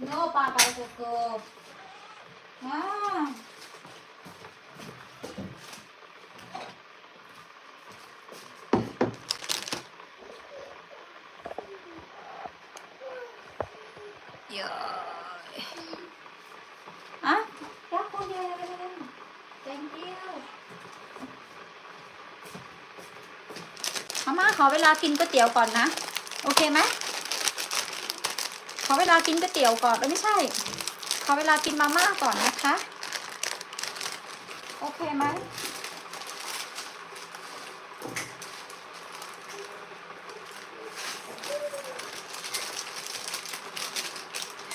No, Papa, Coco. Ah. อเวลากินก๋วยเตี๋ยวก่อนนะ โอเคไหมขอเวลากินก๋วยเตี๋ยวก่อนเอ้ยไม่ใช่ ขอเวลากินมาม่าก่อนนะคะ โอเคไหม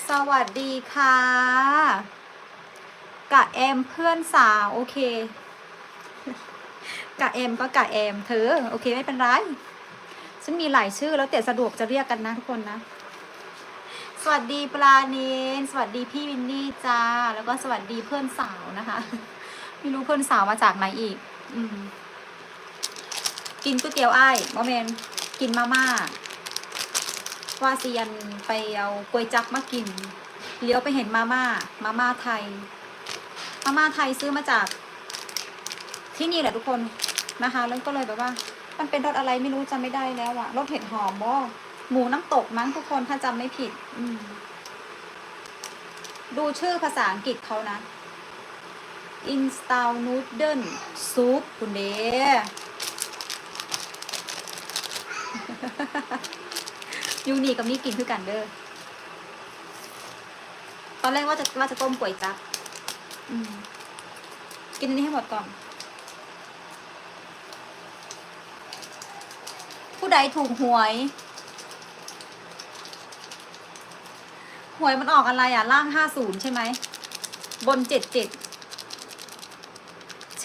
สวัสดีค่ะกะแอมเพื่อนสาว โอเคกะแอมก็กะแอมเธอ โอเค ไม่เป็นไร ฉันมีหลายชื่อแล้วแต่สะดวกจะเรียกกันนะทุกคนนะ สวัสดีปลาเนนสวัสดีพี่วินนี่จ้า แล้วก็สวัสดีเพื่อนสาวนะคะ ไม่รู้เพื่อนสาวมาจากไหนอีก อืม กินก๋วยเตี๋ยวไอ้ายบอเมนกินมาม่าว่าเซียนไปเอากวยจักมากิน เลี้ยวไปเห็นมาม่า มาม่าไทย มาม่าไทยซื้อมาจาก ที่นี่แหละทุกคนนะคะ แล้วก็เลยแบบว่า มันเป็นรสอะไรไม่รู้จำไม่ได้แล้วอะรสเห็ดหอมบ่หมูน้ำตกมั้งทุกคนถ้าจำไม่ผิด อืม ดูชื่อภาษาอังกฤษเขานะ install noodle soup คุณเดยูนี่กับนี่กินคือกันเด้อ ตอนแรกว่าจะว่าจะต้มก๋วยจั๊บกินอันนี้ให้หมดก่อน ผู้ใดถูกหวย หวยมันออกอะไรอะ ล่างห้าศูนย์ใช่ไหม บนเจ็ดเจ็ด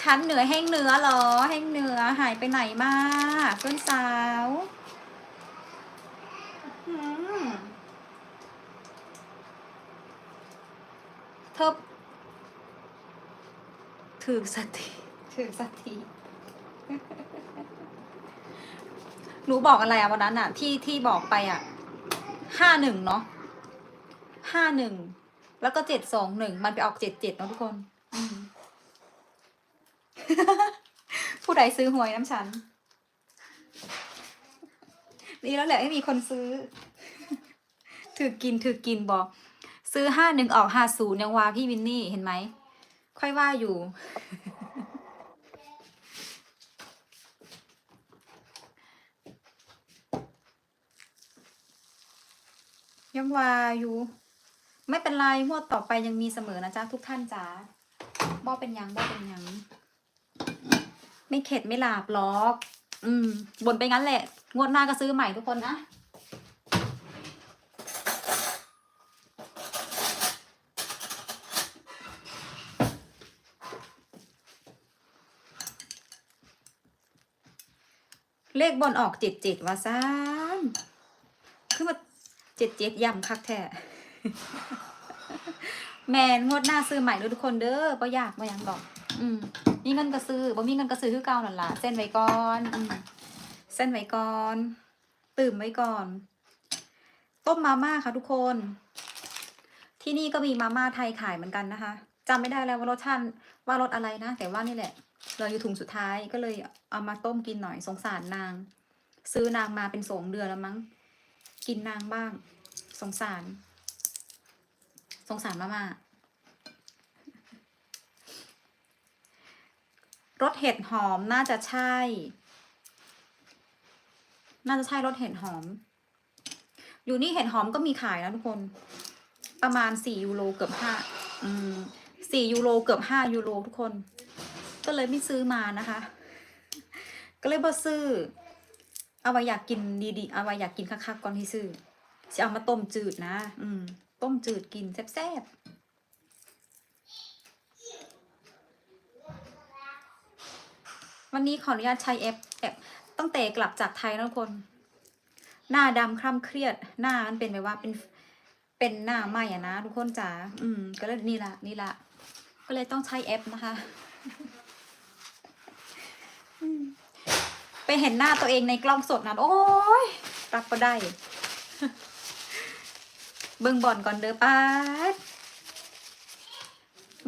ชั้นเหนือแห้งเนื้อเหรอ แห้งเนื้อหายไปไหนมาเพื่อนสาวเธอถือสติถือสติ หนูบอกอะไรอะวันนั้นอะที่ที่บอกไปอะห้าหนึ่งเนาะห้าหนึ่งแล้วก็เจ็ดสองหนึ่งมันไปออกเจ็ดเจ็ดเนาะทุกคนผู้ใดซื้อหวยน้ำฉันดีแล้วแหละไม่มีคนซื้อ ถือกินถือกินบอกซื้อห้าหนึ่งออกห้าศูนย์ยังว่าพี่วินนี่เห็นไหม ค่อยว่าอยู่ ยังวาอยู่ ไม่เป็นไรงวดต่อไปยังมีเสมอนะจ๊ะทุกท่านจ๋าบ่เป็นยังบ่เป็นยังไม่เข็ดไม่หลาบหรอก อืมบ่นไปงั้นแหละ งวดหน้าก็ซื้อใหม่ทุกคนนะ เลขบนออกจ็ดเจ็ดว่าซ้ำคือมา เจ็ดเจ็ดย่ำคักแท้แมนงวดหน้าซื้อใหม่ด้วยทุกคนเด้อบ่ยากบ่หยังดอก อืมมีเงินก็ซื้อบ่มีเงินก็ซื้อคือเก่านั่นล่ะเส้นไว้ก่อนอืมเส้นไว้ก่อน ตื่มไว้ก่อน ต้มมาม่าค่ะทุกคน ที่นี่ก็มีมาม่าไทยขายเหมือนกันนะคะจำไม่ได้แล้วว่ารสชาติว่ารสอะไรนะ แต่ว่านี่แหละเราอยู่ถุงสุดท้ายก็เลยเอามาต้มกินหน่อยสงสารนาง ซื้อนางมาเป็นสองเดือนแล้วมั้ง กินนางบ้าง สงสาร สงสารมากๆรสเห็ดหอมน่าจะใช่ น่าจะใช่รสเห็ดหอม อยู่นี่เห็ดหอมก็มีขายนะทุกคน ประมาณสี่ยูโรเกือบห้าอืมสี่ยูโรเกือบห้ายูโรทุกคน ก็เลยไม่ซื้อมานะคะ ก็เลยบ่ซื้อ เอาไว้อยากกินดีๆ เอาไว้อยากกินคักๆก่อนที่ซื้อ จะเอามาต้มจืดนะ อืม ต้มจืดกินแซ่บๆ วันนี้ขออนุญาตใช้แอปแอปตั้งแต่กลับจากไทยนะทุกคน หน้าดำคล้ำเครียด หน้ามันเป็นแบบว่าเป็นเป็นหน้าไหมอะนะทุกคนจ๋า อืม ก็เลยนี่ละนี่ละก็เลยต้องใช้แอปนะคะ ไปเห็นหน้าตัวเองในกล้องสดนั้นโอ้ยรับก็ได้ เบิ่งบอลก่อนเด้อป้าด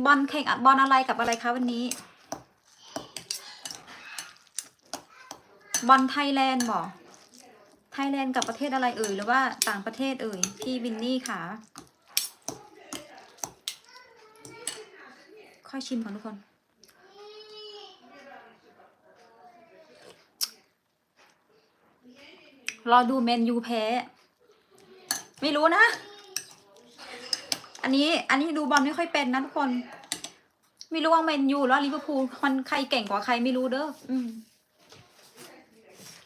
บอลแข่งอะบอลอะไรกับอะไรคะวันนี้ บอลไทยแลนด์บอไทยแลนด์กับประเทศอะไรเอ่ยหรือว่าต่างประเทศเอ่ยพี่วินนี่ค่ะ ค่อยชิมก่อนทุกคน รอดูเมนยูแพ้ ไม่รู้นะ อันนี้อันนี้ดูบอลไม่ค่อยเป็นนะทุกคน ไม่รู้ว่าเมนยูหรือว่าลิเวอร์พูลมันใครเก่งกว่าใครไม่รู้เด้ออืม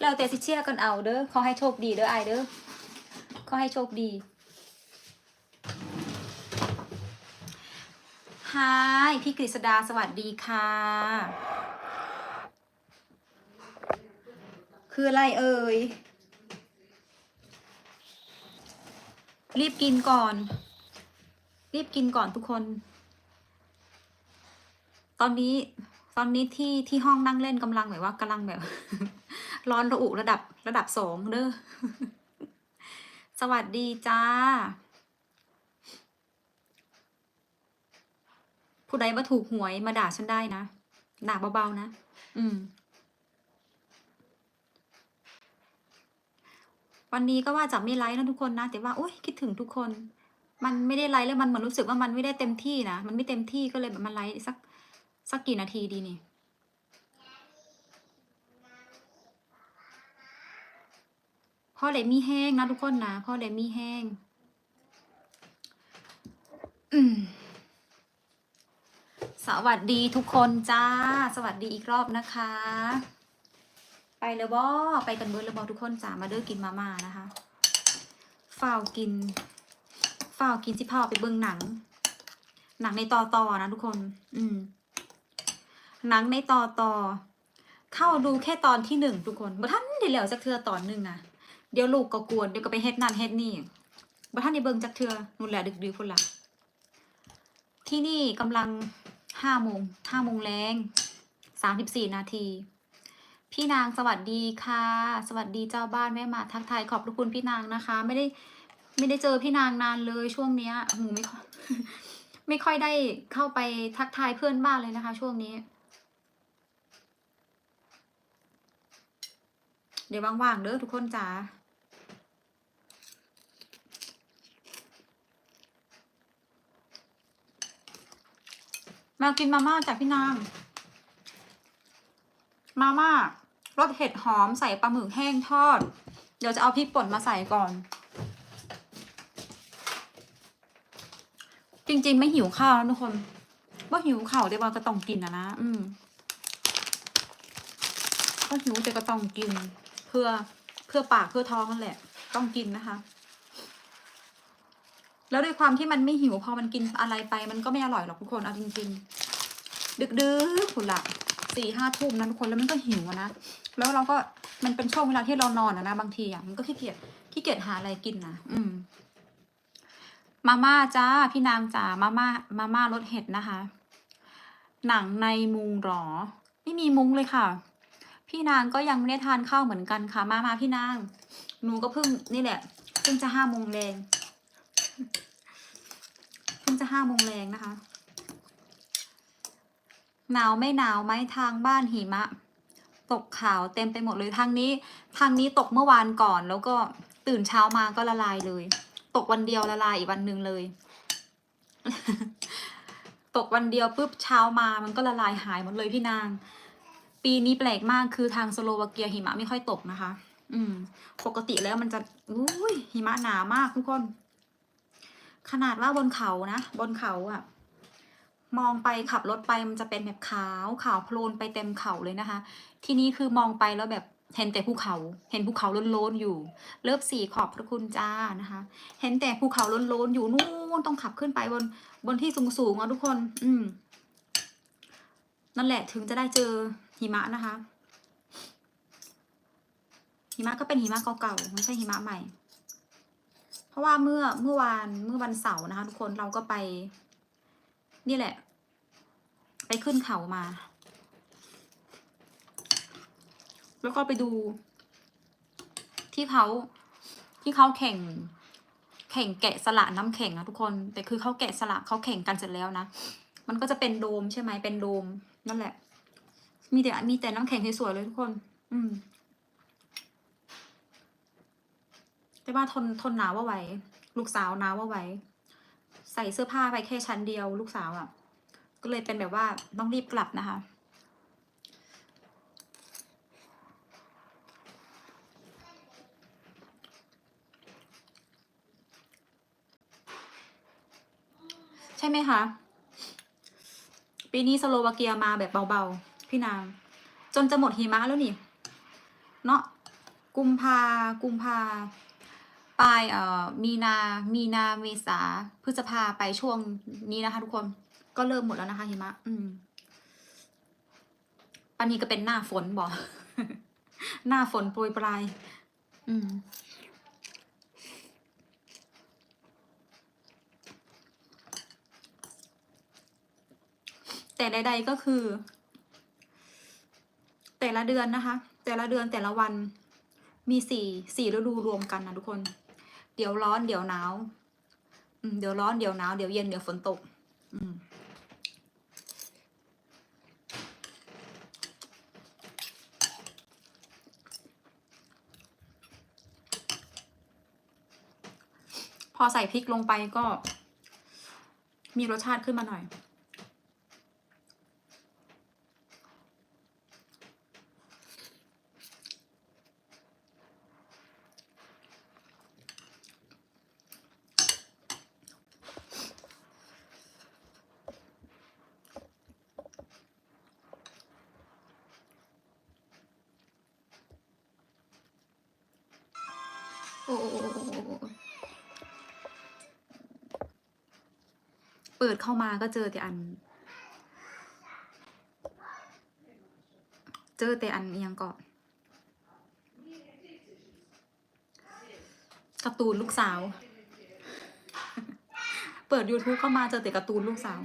แล้วแต่สิเชียกันเอาเด้อขอให้โชคดีเด้อไอายเด้อขอให้โชคดีฮายพี่กฤษดาสวัสดีค่ะ คืออะไรเอ่ย รีบกินก่อน รีบกินก่อนทุกคน ตอนนี้ตอนนี้ที่ที่ห้องนั่งเล่นกำลังแบบว่ากำลังแบบ ร้อนระอุระดับระดับสองเด้อสวัสดีจ้า ผู้ใดมาถูกหวยมาด่าฉันได้นะด่าเบาๆนะ อืม วันนี้ก็ว่าจะไม่ไลฟ์นะทุกคนนะ แต่ว่าโอ๊ยคิดถึงทุกคน มันไม่ได้ไลฟ์แล้วมันเหมือนรู้สึกว่ามันไม่ได้เต็มที่นะ มันไม่เต็มที่ก็เลยแบบมาไลฟ์สักสักกี่นาทีดีนี่พ่อเดมี่แห้งนะทุกคนนะพ่อเดมี่แห้งสวัสดีทุกคนจ้า สวัสดีอีกรอบนะคะ ไปเลยบอไปกันเบิร์ดเลยบอทุกคนจ้ามาเด้อกินมาม่านะคะฝ้ากิน ฝ้ากินสิพ่อไปเบิ่งหนัง หนังในต่อต่อนะทุกคน อืม หนังในต่อต่อเข้าดูแค่ตอนที่หนึ่งทุกคนบ่ท่านได้แล้วจักเทือตอนหนึ่งอะเดี๋ยวลูกก็กวนเดี๋ยวก็ไปเฮ็ดนั่นเฮ็ดนี่บ่ท่านได้เบิ่งจักเทือนู่นแหละดึกๆพุ่นละที่นี่กำลังห้าโมงห้าโมงแรงสามสิบสี่นาที พี่นางสวัสดีค่ะ สวัสดีเจ้าบ้านแม่มาทักทายขอบพระคุณพี่นางนะคะ ไม่ได้ ไม่ได้เจอพี่นางนานเลยช่วงเนี้ยหนูไม่ค่อยไม่ค่อยได้เข้าไปทักทายเพื่อนบ้านเลยนะคะ ช่วงนี้ เดี๋ยวว่างๆเด้อทุกคนจ๋ามากินมาม่าจากพี่นาง มาม่ารสเห็ดหอมใส่ปลาหมึกแห้งทอด เดี๋ยวจะเอาพริกป่นมาใส่ก่อน จริง ๆ ไม่หิวข้าวทุกคนว่าหิวข้าวแต่ว่าก็ต้องกินนะนะอืมก็หิวแต่ก็ต้องกิน เพื่อเพื่อปากเพื่อท้องนั่นแหละ ต้องกินนะคะ แล้วด้วยความที่มันไม่หิวพอมันกินอะไรไป มันก็ไม่อร่อยหรอกทุกคนเอาจริง ๆ ดึกๆคุณละสี่ห้าทุ่มนะทุกคนแล้วมันก็หิวนะแล้วเราก็มันเป็นช่วงเวลาที่เรานอนอะนะบางทีอะมันก็ขี้เกียจขี้เกียจหาอะไรกินนะอืม มาม่าจ้าพี่นางจ๋ามาม่ามาม่ารสเห็ดนะคะ หนังในมุงหรอ ไม่มีมุงเลยค่ะ พี่นางก็ยังไม่ได้ทานข้าวเหมือนกันค่ะ มามาพี่นาง หนูก็เพิ่งนี่แหละเพิ่งจะห้าโมงแรงเพิ่งจะห้าโมงแรงนะคะ หนาวไม่หนาวไหมทางบ้านหิมะ ตกขาวเต็มไปหมดเลยทางนี้ ทางนี้ตกเมื่อวานก่อนแล้วก็ตื่นเช้ามาก็ละลายเลย ตกวันเดียวละลายอีกวันหนึ่งเลย ตกวันเดียวปุ๊บเช้ามามันก็ละลายหายหมดเลยพี่นาง ปีนี้แปลกมากคือทางสโลวาเกียหิมะไม่ค่อยตกนะคะ อืม ปกติแล้วมันจะอุ้ยหิมะหนามากทุกคน ขนาดว่าบนเขานะบนเขาอะมองไปขับรถไปมันจะเป็นแบบขาวขาวโพลนไปเต็มเขาเลยนะคะ ที่นี่คือมองไปแล้วแบบ เห็นแต่ภูเขา เห็นภูเขาโล้นๆอยู่ เลิฟสีขอบพระคุณจ้านะคะ เห็นแต่ภูเขาโล้นๆอยู่นู่นต้องขับขึ้นไปบนบนที่สูงๆอะทุกคน อืม นั่นแหละถึงจะได้เจอหิมะนะคะ หิมะก็เป็นหิมะเก่าๆไม่ใช่หิมะใหม่ เพราะว่าเมื่อเมื่อวานเมื่อวันเสาร์นะคะ ทุกคนเราก็ไป นี่แหละ ไปขึ้นเขามา แล้วก็ไปดู ที่เขาที่เขาแข่ง แข่งแกะสลักน้ำแข็งอะทุกคน แต่คือเขาแกะสลักเขาแข่งกันเสร็จแล้วนะ มันก็จะเป็นโดมใช่ไหมเป็นโดม นั่นแหละ มีแต่มีแต่น้ำแข็งสวยๆเลยทุกคน อืมแต่ว่าทนทนหนาวว่าไหว ลูกสาวหนาวว่าไหว ใส่เสื้อผ้าไปแค่ชั้นเดียว ลูกสาวอะ่ะ ก็เลยเป็นแบบว่าต้องรีบกลับนะคะ ช่ไหมคะ ปีนี้สโลวาเกียมาแบบเบาๆ พี่นาง จนจะหมดหิมะแล้วนี่ เนาะกุมภากุมภาปลายเอ่อมีนา มีนาเมษาพฤษภาไปช่วงนี้นะคะ ทุกคนก็เริ่มหมดแล้วนะคะหิมะ อืมปันนี้ก็เป็นหน้าฝนบอก หน้าฝนโปรยปลาย อืม แต่ใดๆก็คือ แต่ละเดือนนะคะ แต่ละเดือนแต่ละวันมีสี่สี่ฤดูรวมกันนะทุกคน เดี๋ยวร้อนเดี๋ยวหนาวเดี๋ยวร้อนเดี๋ยวหนาวเดี๋ยวเย็นเดี๋ยวฝนตก อืมพอใส่พริกลงไปก็มีรสชาติขึ้นมาหน่อย โอ้โอ้โอ้โอ้โอ้โอ้ เปิดเข้ามาก็เจอแต่อัน เจอแต่อันอิหยังก่อนการ์ตูนลูกสาว เปิด YouTube เข้ามาเจอแต่การ์ตูนลูกสาว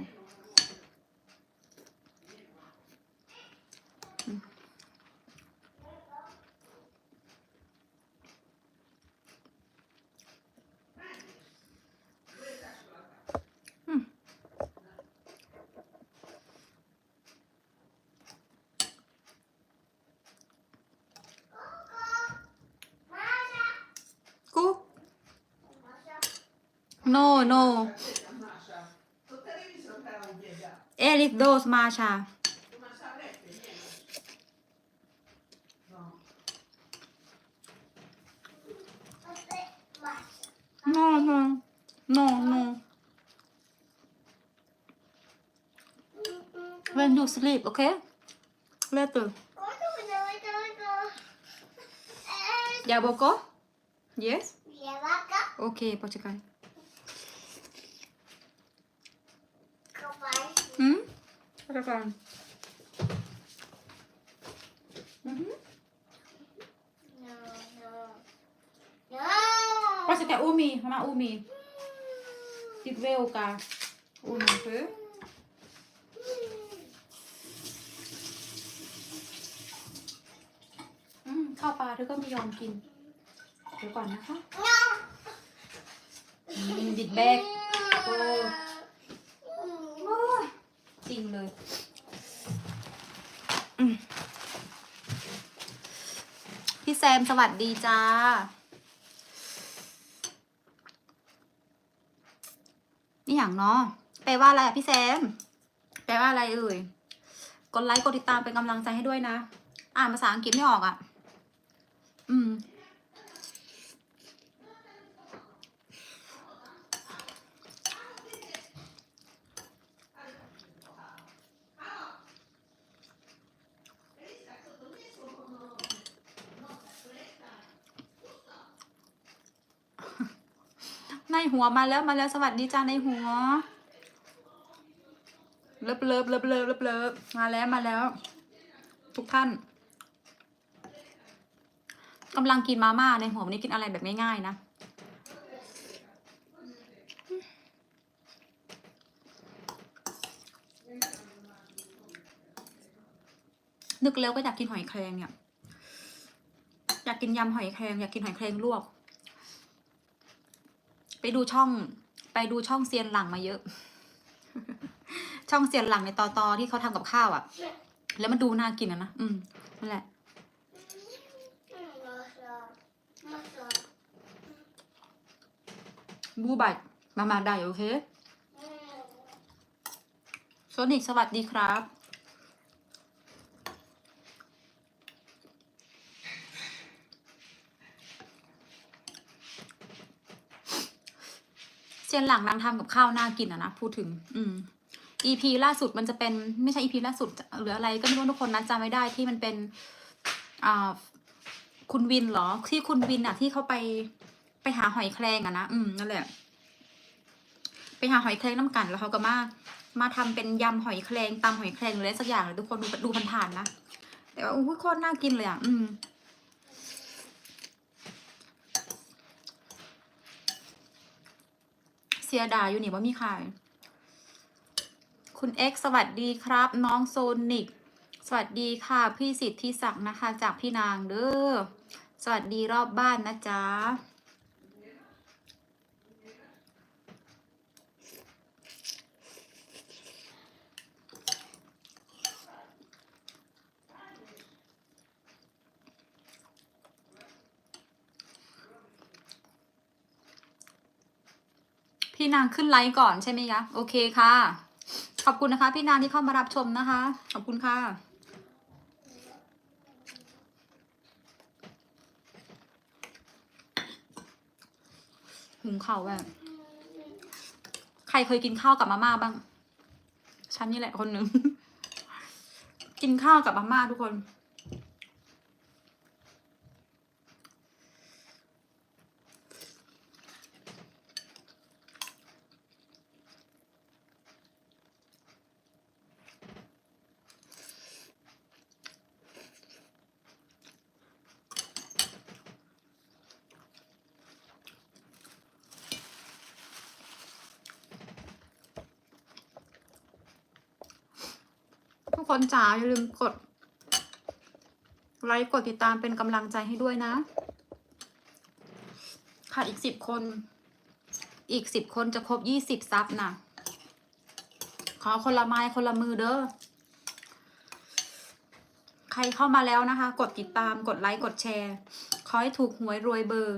Elif dos Masha no no no no. When you sleep okay? Later ya boko yes okay poczekaj hmm poczekaj mhm poczekaj umi mama umi Dit wil ka umi oké อืมข้าวปลาเธอก็ไม่ยอมกิน เดี๋ยวก่อนนะคะอืมดิดแบกโอ้โอ้ยจ ริงเลยพี่แซมสวัสดีจ้า นี่อย่างเนาะแปลว่าอะไรอะพี่แซม แปลว่าอะไรเอ่ย กดไลค์กดติดตามเป็นกำลังใจให้ด้วยนะ อ่านภาษาอังกฤษไม่ออกอะ่ะ อืม ในหัวมาแล้วมาแล้วสวัสดีจ้าในหัวเลิฟเลิฟเลิฟเลิฟเลิฟเลิฟมาแล้วมาแล้ว ทุกท่านกำลังกินมาม่าในหัววันนี้กินอะไรแบบง่ายๆนะนึกแล้วก็อยากกินหอยแครงเนี่ย อยากกินยำหอยแครงอยากกินหอยแครงลวก ไปดูช่อง ไปดูช่องเซียนหลังมาเยอะ ช่องเซียนหลังในตอตอที่เขาทำกับข้าวอะ่ะ แล้วมันดูน่ากินอะนะอืมนั่นแหละบูบัตมามาได้โอเคโซนิกสวัสดีครับ เซียนหลังนางทำกับข้าวน่ากินอะนะพูดถึง อืม EP ล่าสุดมันจะเป็นไม่ใช่ EP ล่าสุดหรืออะไรก็ไม่รู้ทุกคนนะจำไม่ได้ที่มันเป็นอ่าคุณวินเหรอ ที่คุณวินอะที่เขาไปไปหาหอยแครงอะนะอืมนั่นแหละ ไปหาหอยแครงน้ำกันแล้วเขาก็มามาทำเป็นยำหอยแครงตำหอยแครงหรืออะไรสักอย่างเลยทุกคนดูดูผ่านๆนะแต่ว่าอู้หูโคตรน่ากินเลยอะอืม สียดายอยู่นี่ว่ามีขายคุณเอ็กสวัสดีครับ น้องโซนิก สวัสดีค่ะ พี่สิทธิศักดิ์นะคะ จากพี่นางเด้อ สวัสดีรอบบ้านนะจ๊ะ พี่ นางขึ้นไลฟ์ก่อนใช่ไหมคะโอเคค่ะ ขอบคุณนะคะ พี่นางที่เข้ามารับชมนะคะ ขอบคุณค่ะหุงข้าวแบบใครเคยกินข้าวกับมาม่าบ้างฉันนี่แหละคนหนึ่ง กินข้าวกับมาม่าทุกคน คนจ๋าอย่าลืมกดไลค์กดติดตามเป็นกำลังใจให้ด้วยนะ ค่ะอีกสิบคน อีกสิบคนจะครบยี่สิบซับนะขอคนละไม้คนละมือเด้อใครเข้ามาแล้วนะคะ กดติดตามกดไลค์กดแชร์ ขอให้ถูกหวยรวยเบอร์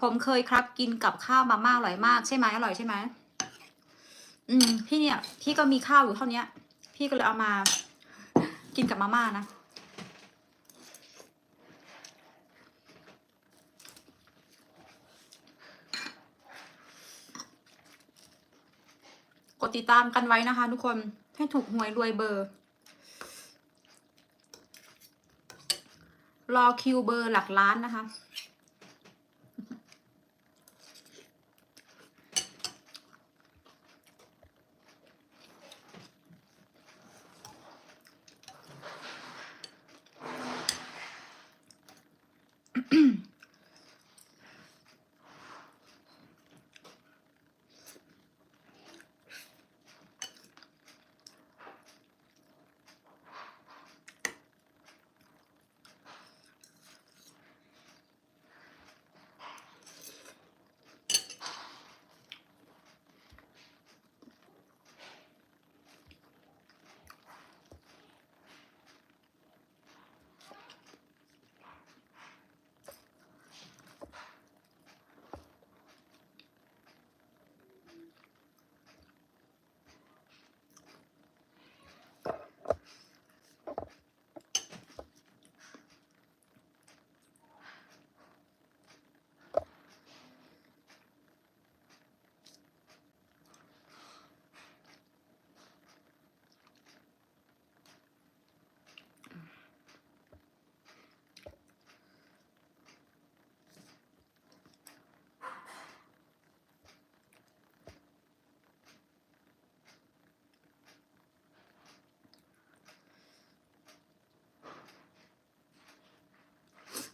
ผมเคยครับกินกับข้าวมาม่าอร่อยมากใช่ไหมอร่อยใช่ไหมอืมพี่เนี่ย พี่ก็มีข้าวอยู่เท่านี้ พี่ก็เลยเอามา กินกับมาม่านะ กดติดตามกันไว้นะคะ ทุกคนให้ถูกหวยรวยเบอร์ รอคิวเบอร์หลักล้านนะคะ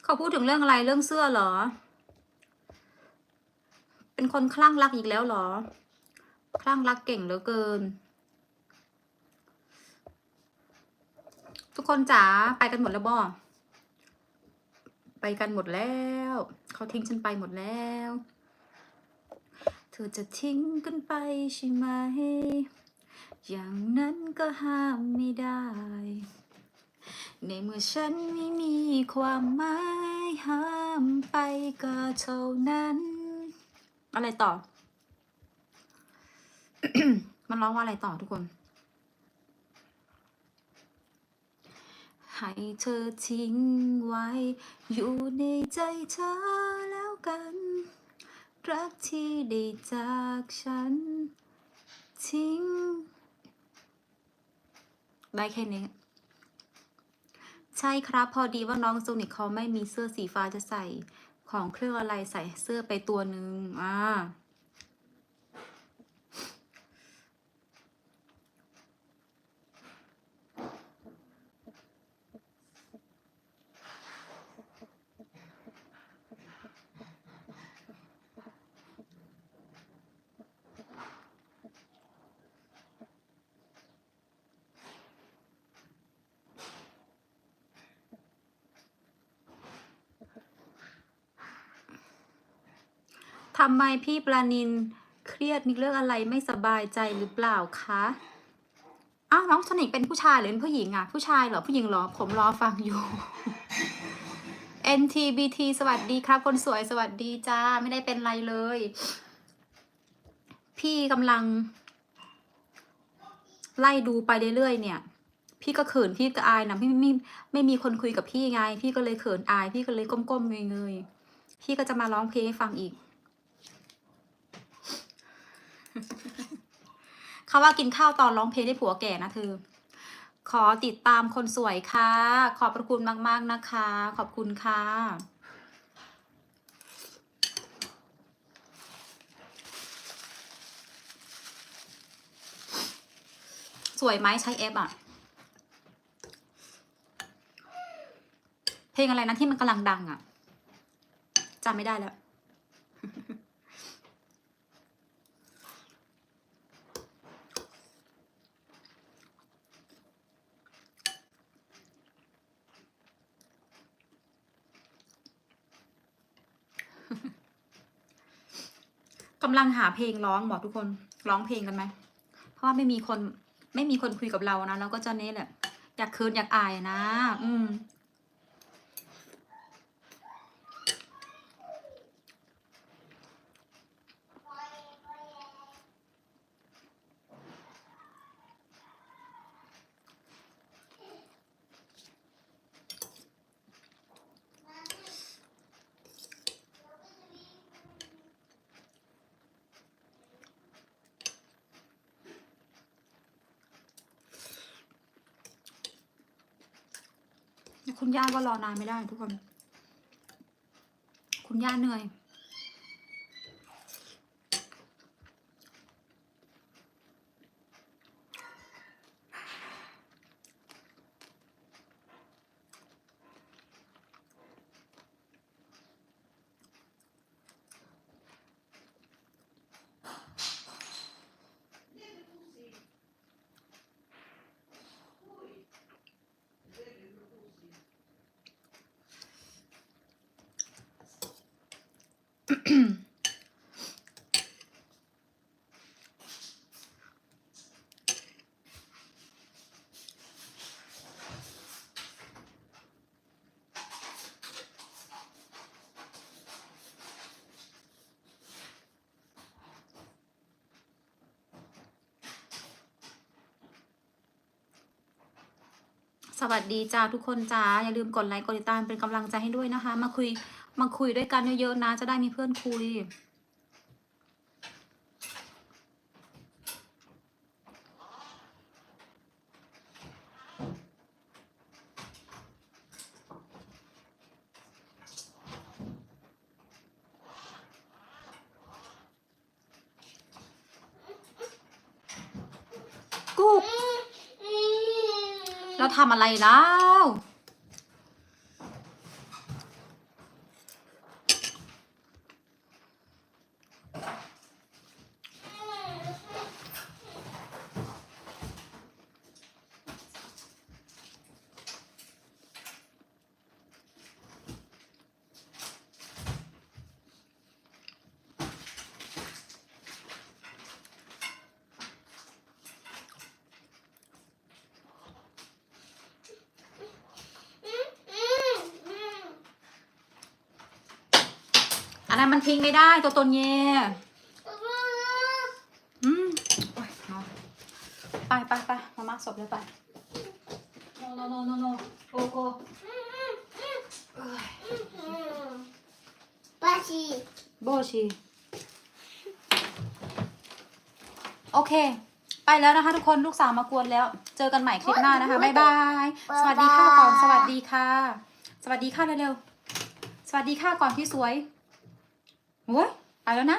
เขาพูดถึงเรื่องอะไรเรื่องเสื้อเหรอ เป็นคนคลั่งรักอีกแล้วเหรอ คลั่งรักเก่งเหลือเกิน ทุกคนจ๋าไปกันหมดแล้วบ่ไปกันหมดแล้ว เขาทิ้งฉันไปหมดแล้ว เธอจะทิ้งกันไปใช่ไหม อย่างนั้นก็ห้ามไม่ได้ ในเมื่อฉันไม่มีความหมายห้ามไปก็เท่านั้น อะไรต่อ มันร้องว่าอะไรต่อทุกคน ให้เธอทิ้งไว้ อยู่ในใจเธอแล้วกัน รักที่ได้จากฉัน ทิ้ง ได้แค่นี้ ใช่ครับ พอดีว่าน้องโซนิกเขาไม่มีเสื้อสีฟ้าจะใส่ของเครื่องอะไรใส่เสื้อไปตัวหนึ่งอ่า ทำไมพี่ปลานินเครียดมีเรื่องอะไรไม่สบายใจหรือเปล่าคะอ้าวน้องโซนิกเป็นผู้ชายหรือเป็นผู้หญิงอะผู้ชายเหรอผู้หญิงเหรอผมรอฟังอยู่ NTBT สวัสดีครับ คนสวยสวัสดีจ้า ไม่ได้เป็นไรเลย พี่กำลัง ไล่ดูไปเรื่อยๆเนี่ย พี่ก็เขินพี่ก็อายนะไม่ไม่ไม่มีคนคุยกับพี่ไง พี่ก็เลยเขินอาย พี่ก็เลยก้มๆเงยๆพี่ก็จะมาร้องเพลงให้ฟังอีก เขาว่ากินข้าวตอนร้องเพลงได้ผัวแก่นะเธอ ขอติดตามคนสวยค่ะ ขอบพระคุณมากๆนะคะ ขอบคุณค่ะ สวยไหมใช้แอปอะ เพลงอะไรนะที่มันกำลังดังอะจำไม่ได้แล้ว กำลังหาเพลงร้องบอกทุกคนร้องเพลงกันไหม เพราะว่าไม่มีคนไม่มีคนคุยกับเรานะเราก็จะนี่แหละอยากคืนอยากอายนะ อืม คุณ ย่าก็รอนานไม่ได้ทุกคน คุณย่าเหนื่อย สวัสดีจ้าทุกคนจ้าอย่าลืมกดไลค์กดติดตามเป็นกำลังใจให้ด้วยนะคะ มาคุยมาคุยด้วยกันเยอะๆนะ จะได้มีเพื่อนคุย กุ๊ก เราทำอะไรแล้ว นั้นมันทิ้งไม่ได้ตัวตนเย่อืมโอ้ยเนาะไปไปไปมามาศพเลยไป no no no no no โกโกเอ้ยป้าชีโบชี โอเค ไปแล้วนะคะทุกคนลูกสาวมากวนแล้ว เจอกันใหม่คลิปหน้านะคะ บ๊ายบาย สวัสดีค่ะก่อน สวัสดีค่ะ สวัสดีค่ะเร็วๆ สวัสดีค่ะก่อนพี่สวย What? Iona?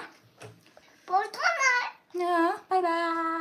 Portana. Yeah, bye bye.